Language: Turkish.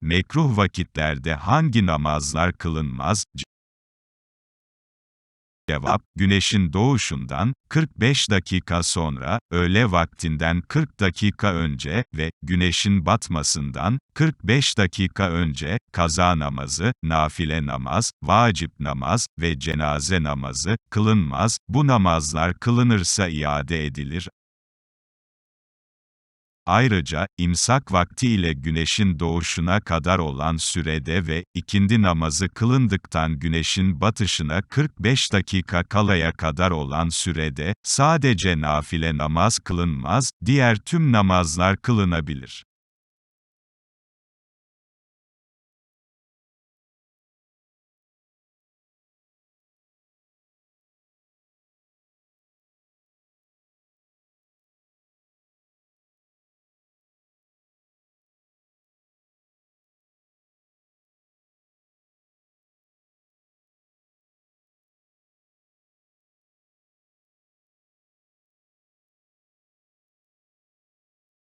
Mekruh vakitlerde hangi namazlar kılınmaz? Cevap, güneşin doğuşundan 45 dakika sonra, öğle vaktinden 40 dakika önce ve güneşin batmasından 45 dakika önce kaza namazı, nafile namaz, vacip namaz ve cenaze namazı kılınmaz. Bu namazlar kılınırsa iade edilir. Ayrıca, imsak vakti ile güneşin doğuşuna kadar olan sürede ve ikindi namazı kılındıktan güneşin batışına 45 dakika kalaya kadar olan sürede, sadece nafile namaz kılınmaz, diğer tüm namazlar kılınabilir.